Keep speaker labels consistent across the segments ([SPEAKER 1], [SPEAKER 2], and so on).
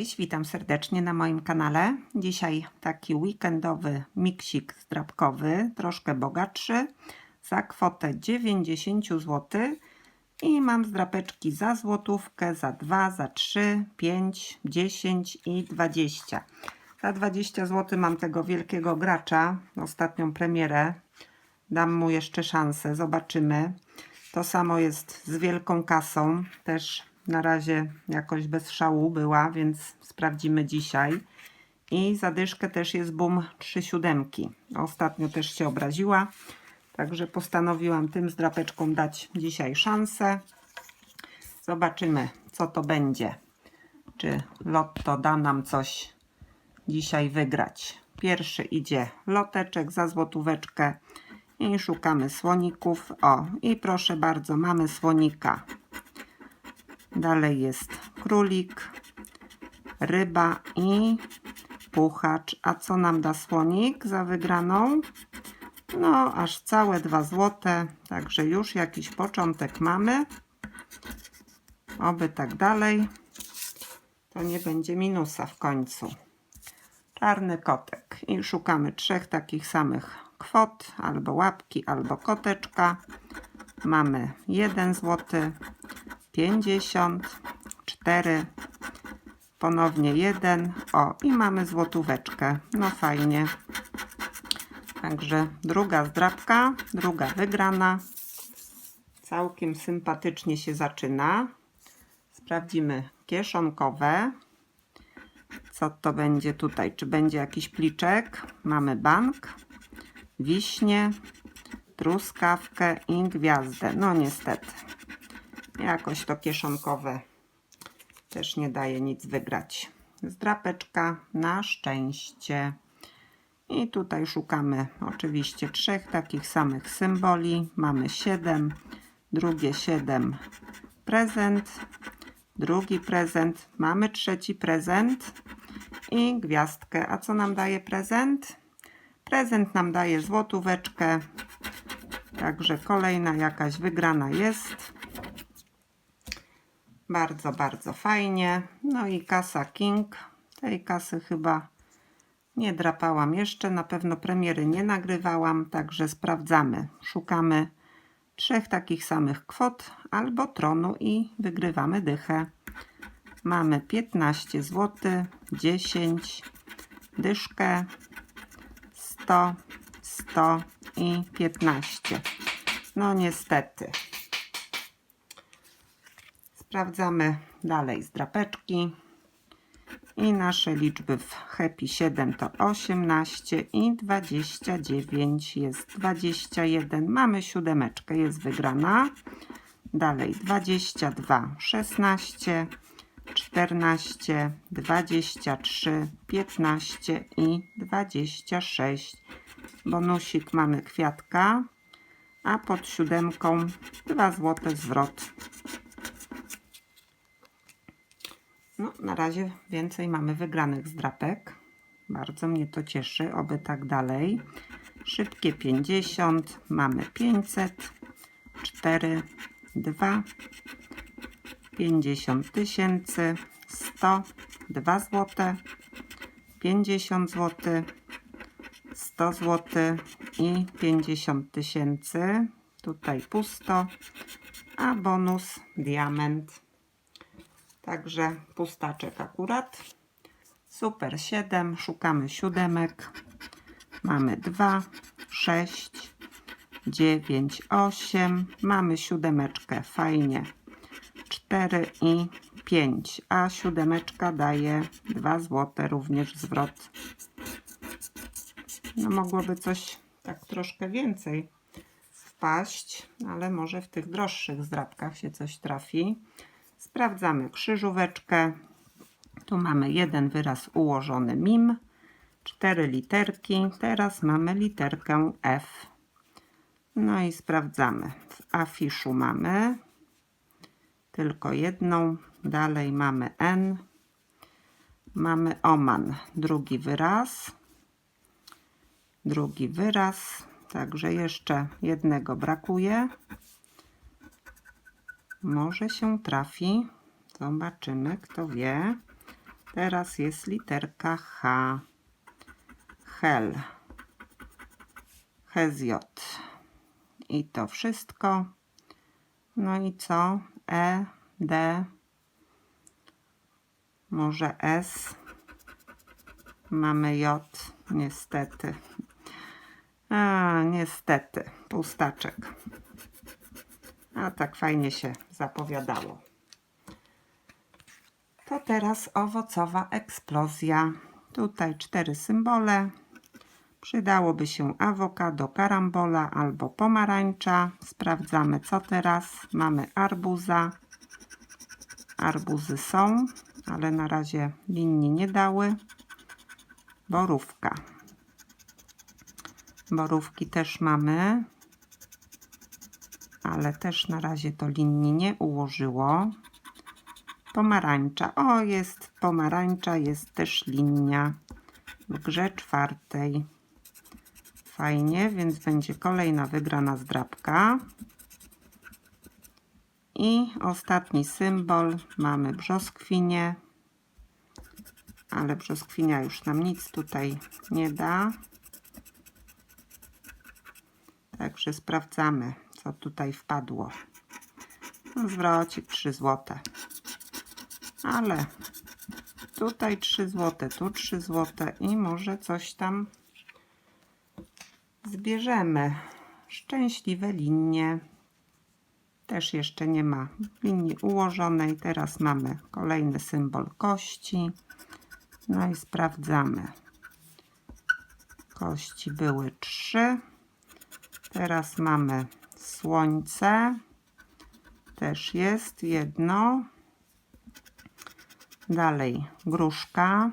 [SPEAKER 1] Cześć, witam serdecznie na moim kanale. Dzisiaj taki weekendowy miksik zdrabkowy, troszkę bogatszy, za kwotę 90 zł. I mam zdrapeczki za złotówkę, za 2, za 3, 5, 10 i 20. Za 20 zł mam tego wielkiego gracza, ostatnią premierę. Dam mu jeszcze szansę, zobaczymy. To samo jest z wielką kasą, też na razie jakoś bez szału była, więc sprawdzimy dzisiaj. I zadyszkę też jest boom 3 siódemki. Ostatnio też się obraziła, także postanowiłam tym zdrapeczkom dać dzisiaj szansę. Zobaczymy, co to będzie. Czy lotto da nam coś dzisiaj wygrać. Pierwszy idzie loteczek za złotóweczkę i szukamy słoników. O, i proszę bardzo, mamy słonika. Dalej jest królik, ryba i puchacz. A co nam da słonik za wygraną? No, aż całe dwa złote, także już jakiś początek mamy. Oby tak dalej. To nie będzie minusa w końcu. Czarny kotek. I szukamy trzech takich samych kwot, albo łapki, albo koteczka. Mamy 1 złoty, 50, 4, ponownie 1. O, i mamy złotóweczkę. No fajnie. Także druga zdrabka, druga wygrana. Całkiem sympatycznie się zaczyna. Sprawdzimy kieszonkowe. Co to będzie tutaj? Czy będzie jakiś pliczek? Mamy bank, wiśnie, truskawkę i gwiazdę. No niestety. Jakoś to kieszonkowe też nie daje nic wygrać. Zdrapeczka na szczęście. I tutaj szukamy oczywiście trzech takich samych symboli. Mamy 7, drugie 7 prezent, drugi prezent, mamy trzeci prezent i gwiazdkę. A co nam daje prezent? Prezent nam daje złotóweczkę. Także kolejna jakaś wygrana jest. Bardzo, bardzo fajnie. No i kasa King. Tej kasy chyba nie drapałam jeszcze. Na pewno premiery nie nagrywałam, także sprawdzamy. Szukamy trzech takich samych kwot albo tronu i wygrywamy dychę. Mamy 15 zł, 10, dyszkę, 100, 100 i 15. No niestety. Sprawdzamy dalej zdrapeczki. I nasze liczby w Happy 7 to 18 i 29 jest 21. Mamy siódemeczkę, jest wygrana. Dalej 22, 16, 14, 23, 15 i 26. Bonusik mamy kwiatka, a pod siódemką 2 złote zwrot. No, na razie więcej mamy wygranych zdrapek. Bardzo mnie to cieszy, oby tak dalej. Szybkie 50, mamy 500, 4, 2, 50 tysięcy, 100, 2 złote, 50 zł, 100 zł i 50 tysięcy. Tutaj pusto, a bonus diament. Także pustaczek akurat. Super 7. Szukamy siódemek. Mamy 2, 6, 9, 8. Mamy siódemeczkę. Fajnie. 4 i 5. A siódemeczka daje 2 złote również zwrot. No mogłoby coś tak troszkę więcej wpaść, ale może w tych droższych zdrabkach się coś trafi. Sprawdzamy krzyżóweczkę. Tu mamy jeden wyraz ułożony mim, cztery literki. Teraz mamy literkę F. No i sprawdzamy. W afiszu mamy tylko jedną. Dalej mamy N. Mamy Oman, drugi wyraz. Drugi wyraz. Także jeszcze jednego brakuje. Może się trafi. Zobaczymy, kto wie. Teraz jest literka H. Hel. Hezjot. I to wszystko. No i co? E, D. Może S. Mamy J. Niestety. A, niestety. Pustaczek. A tak fajnie się zapowiadało. To teraz owocowa eksplozja. Tutaj cztery symbole. Przydałoby się awokado, karambola albo pomarańcza. Sprawdzamy co teraz. Mamy arbuza. Arbuzy są, ale na razie linii nie dały. Borówka. Borówki też mamy, ale też na razie to linii nie ułożyło. Pomarańcza. O, jest pomarańcza, jest też linia w grze czwartej. Fajnie, więc będzie kolejna wygrana zdrabka. I ostatni symbol mamy brzoskwinię, ale brzoskwinia już nam nic tutaj nie da. Także sprawdzamy, co tutaj wpadło. No, zwrocik 3 złote. Ale tutaj 3 złote, tu 3 złote i może coś tam zbierzemy. Szczęśliwe linie. Też jeszcze nie ma linii ułożonej. Teraz mamy kolejny symbol kości. No i sprawdzamy. Kości były trzy. Teraz mamy słońce. Też jest jedno. Dalej gruszka.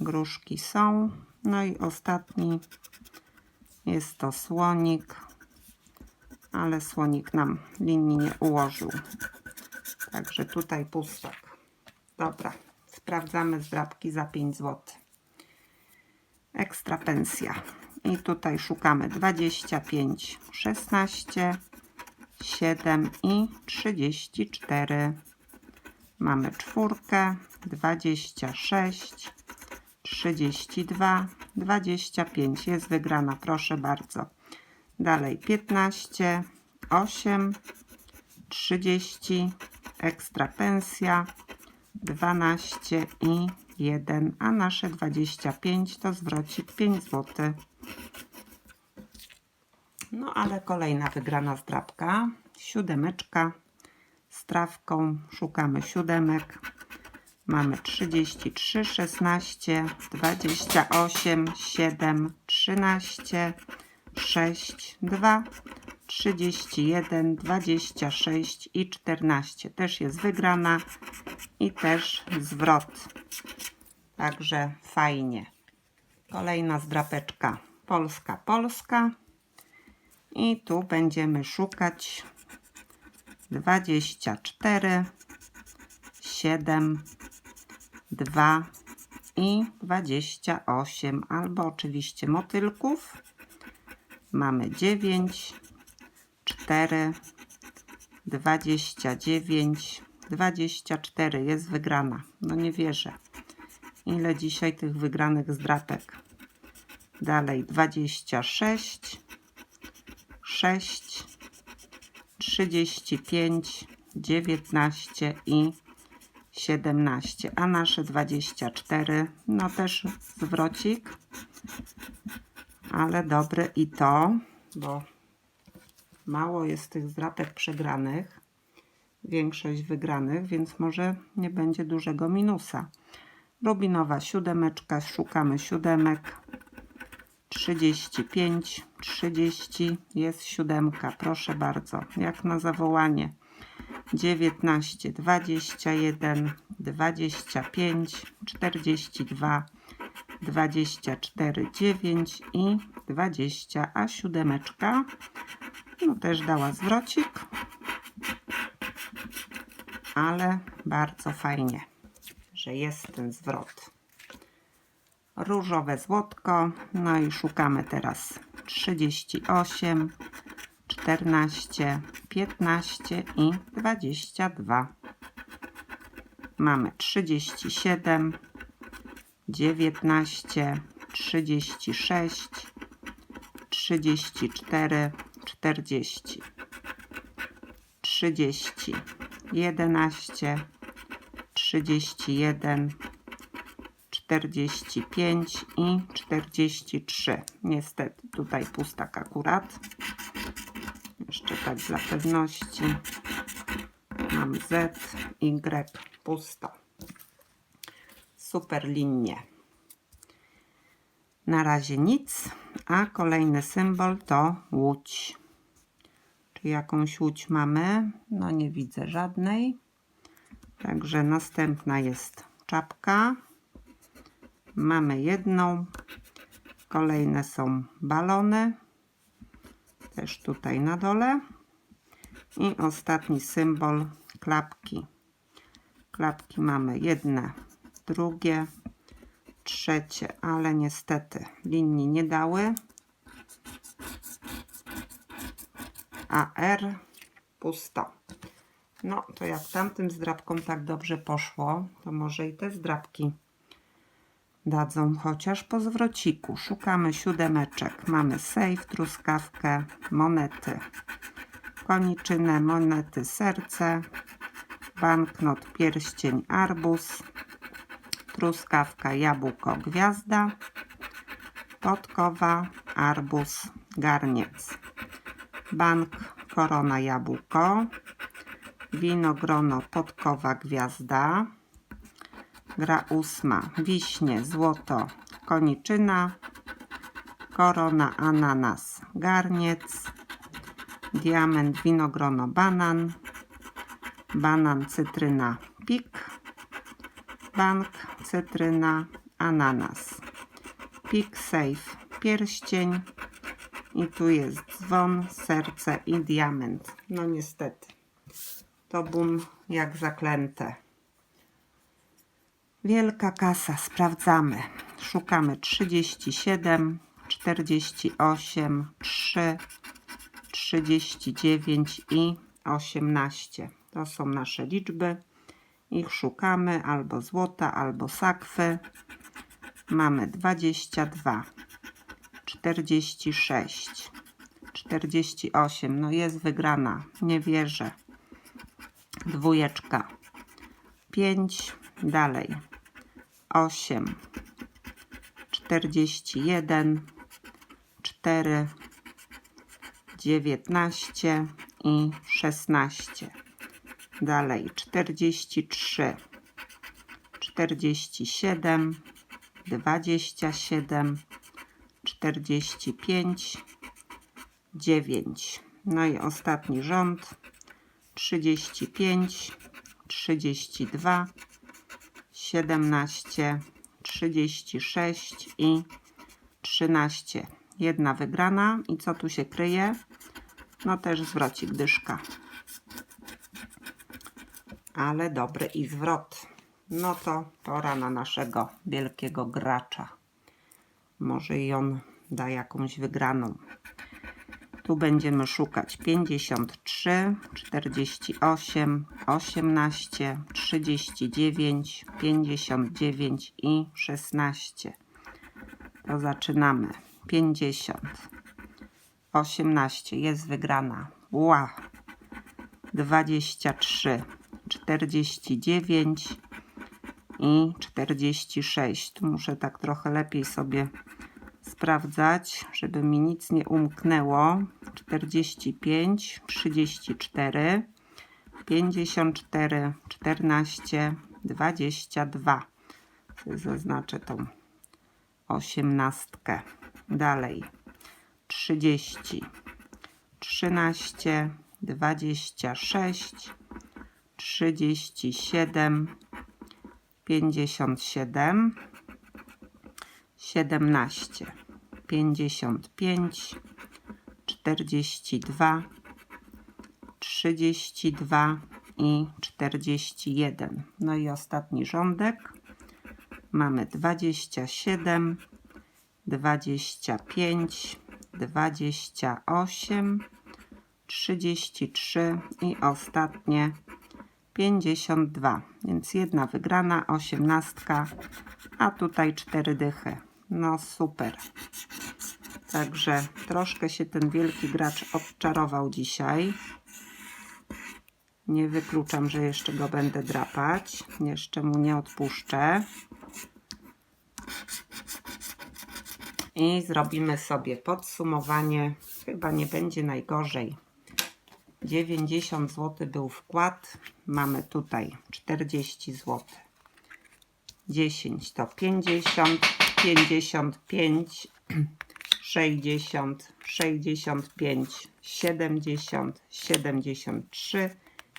[SPEAKER 1] Gruszki są. No i ostatni jest to słonik, ale słonik nam linii nie ułożył. Także tutaj pustak. Dobra, sprawdzamy zdrabki za 5 zł. Ekstra pensja. I tutaj szukamy 25, 16, 7 i 34. Mamy czwórkę, 26, 32, 25. Jest wygrana, proszę bardzo. Dalej 15, 8, 30, ekstra pensja, 12 i 1, a nasze 25 to zwrocik 5 zł. No ale kolejna wygrana zdrabka, siódemeczka z trawką, szukamy siódemek. Mamy 33, 16, 28, 7, 13, 6, 2, 31, 26 i 14. Też jest wygrana i też zwrot. Także fajnie. Kolejna zdrapeczka Polska, Polska. I tu będziemy szukać 24, 7, 2 i 28, albo oczywiście motylków. Mamy 9, 4, 29, 24 jest wygrana. No nie wierzę. Ile dzisiaj tych wygranych zdrapek? Dalej 26, 6, 35, 19 i 17, a nasze 24, no też zwrocik, ale dobry i to, bo mało jest tych zdrapek przegranych, większość wygranych, więc może nie będzie dużego minusa. Rubinowa siódemeczka, szukamy siódemek, 35, 30, jest siódemka, proszę bardzo, jak na zawołanie. 19, 21, 25, 42, 24, 9 i 20, a siódemeczka? No też dała zwrocik, ale bardzo fajnie, że jest ten zwrot. Różowe złotko, no i szukamy teraz 38, 14, 15 i 22. mamy 37, 19, 36, 34, 40, 30, 11, 31, 45 i 43. Niestety tutaj pustak akurat. Jeszcze tak dla pewności. Mam Z, Y, pusto. Super linie. Na razie nic, a kolejny symbol to łódź. Czy jakąś łódź mamy? No nie widzę żadnej. Także następna jest czapka. Mamy jedną. Kolejne są balony. Też tutaj na dole. I ostatni symbol klapki. Klapki mamy jedne, drugie, trzecie, ale niestety linii nie dały. A R pusto. No, to jak tamtym zdrabkom tak dobrze poszło, to może i te zdrabki dadzą chociaż po zwrociku. Szukamy siódemeczek. Mamy sejf, truskawkę, monety, koniczynę, monety, serce, banknot, pierścień, arbuz, truskawka, jabłko, gwiazda, podkowa, arbuz, garniec, bank, korona, jabłko, winogrono, podkowa, gwiazda, gra ósma, wiśnie, złoto, koniczyna, korona, ananas, garniec, diament, winogrono, banan, banan, cytryna, pik, bank, cytryna, ananas, pik, safe, pierścień i tu jest dzwon, serce i diament. No niestety, to bum jak zaklęte. Wielka kasa, sprawdzamy. Szukamy 37, 48, 3, 39 i 18. To są nasze liczby. Ich szukamy albo złota, albo sakwy. Mamy 22, 46, 48. No jest wygrana. Nie wierzę. Dwójeczka. 5. Dalej. 8. 41. 4. 19 i 16. Dalej 43, 47, 27, 45, 9. No i ostatni rząd 35, 32, 17, 36 i 13. Jedna wygrana. I co tu się kryje? No też zwrocik dyszka. Ale dobry i zwrot. No to pora na naszego wielkiego gracza. Może i on da jakąś wygraną. Tu będziemy szukać 53, 48, 18, 39, 59 i 16. To zaczynamy. 50. 18 jest wygrana. Ła. 23, 49 i 46. Tu muszę tak trochę lepiej sobie sprawdzać, żeby mi nic nie umknęło. 45, 34, 54, 14, 22. Zaznaczę tą osiemnastkę. Dalej. 30, 13, 26, 37, 57, 17, 55, 42, 32 i 41. No i ostatni rządek. Mamy 27, 25, 28, 33 i ostatnie 52. Więc jedna wygrana, osiemnastka, a tutaj cztery dychy. No super. Także troszkę się ten wielki gracz odczarował dzisiaj. Nie wykluczam, że jeszcze go będę drapać. Jeszcze mu nie odpuszczę. I zrobimy sobie podsumowanie. Chyba nie będzie najgorzej. 90 zł był wkład. Mamy tutaj 40 zł. 10 to 50, 55, 60, 65, 70, 73,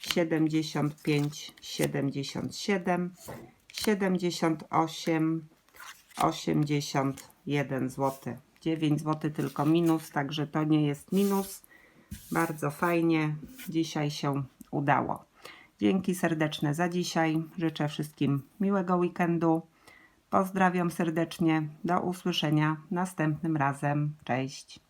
[SPEAKER 1] 75, 77, 78, 81 zł. 9 zł tylko minus, także to nie jest minus. Bardzo fajnie dzisiaj się udało. Dzięki serdeczne za dzisiaj. Życzę wszystkim miłego weekendu. Pozdrawiam serdecznie. Do usłyszenia następnym razem. Cześć.